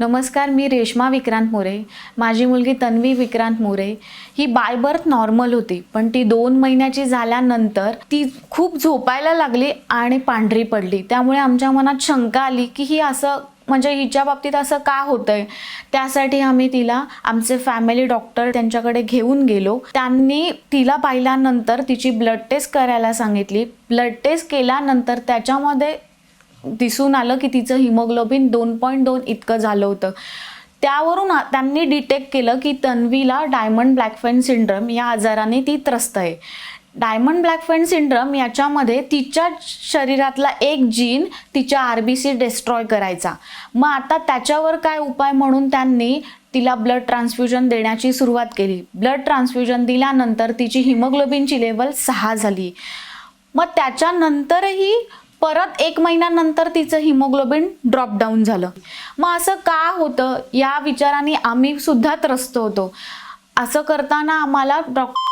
नमस्कार मी रेश्मा विक्रांत मोरे. माझी मुलगी तन्वी विक्रांत मोरे. ही बाय बर्थ नॉर्मल होती पण ती दोन महिन्याची झाल्यानंतर ती खूप झोपायला लागली आणि पांढरी पडली. त्यामुळे आमच्या मनात शंका आली की ही असं म्हणजे हिच्या बाबतीत असं का होतंय? त्यासाठी आम्ही तिला आमचे फॅमिली डॉक्टर त्यांच्याकडे घेऊन गेलो. त्यांनी तिला पाहिल्यानंतर तिची ब्लड टेस्ट करायला सांगितली. ब्लड टेस्ट केल्यानंतर त्याच्यामध्ये दिसून आलं की तिचं हिमोग्लोबिन दोन पॉईंट दोन इतकं झालं होतं. त्यावरून त्यांनी डिटेक्ट केलं की तन्वीला डायमंड ब्लॅकफेन सिंड्रम या आजाराने ती त्रस्त आहे. डायमंड ब्लॅकफेन सिंड्रम याच्यामध्ये तिच्या शरीरातला एक जीन तिच्या आर बी सी डिस्ट्रॉय करायचा. मग आता त्याच्यावर काय उपाय म्हणून त्यांनी तिला ब्लड ट्रान्सफ्युजन देण्याची सुरुवात केली. ब्लड ट्रान्सफ्युजन दिल्यानंतर तिची हिमोग्लोबिनची लेवल सहा झाली. मग त्याच्यानंतरही परत एक महिन्यानंतर तिचं हिमोग्लोबिन ड्रॉप डाऊन झालं. मग असं का होतं? या विचाराने आम्ही सुद्धा त्रस्त होतो. असं करताना आम्हाला डॉक्टर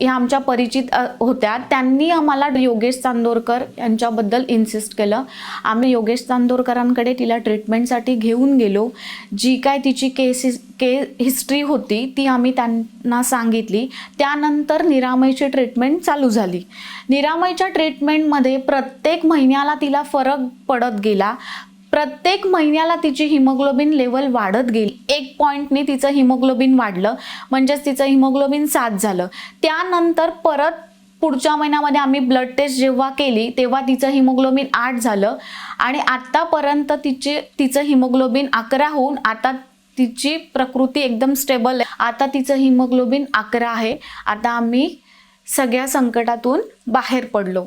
ह्या आमच्या परिचित होत्या. त्यांनी आम्हाला योगेश चांदोरकर यांच्याबद्दल इन्सिस्ट केलं. आम्ही योगेश चांदोरकरांकडे तिला ट्रीटमेंटसाठी घेऊन गेलो. जी काय तिची केस के हिस्ट्री होती ती आम्ही त्यांना सांगितली. त्यानंतर निरामयची ट्रीटमेंट चालू झाली. निरामयच्या ट्रीटमेंटमध्ये प्रत्येक महिन्याला तिला फरक पडत गेला. प्रत्येक महिन्याला तिची हिमोग्लोबिन लेवल वाढत गेली. एक पॉईंटने तिचं हिमोग्लोबिन वाढलं. म्हणजेच तिचं हिमोग्लोबिन सात झालं. त्यानंतर परत पुढच्या महिन्यामध्ये आम्ही ब्लड टेस्ट जेव्हा केली तेव्हा तिचं हिमोग्लोबिन आठ झालं. आणि आत्तापर्यंत तिचे तिचं हिमोग्लोबिन अकरा होऊन आता तिची प्रकृती एकदम स्टेबल आहे. आता तिचं हिमोग्लोबिन अकरा आहे. आता आम्ही सगळ्या संकटातून बाहेर पडलो.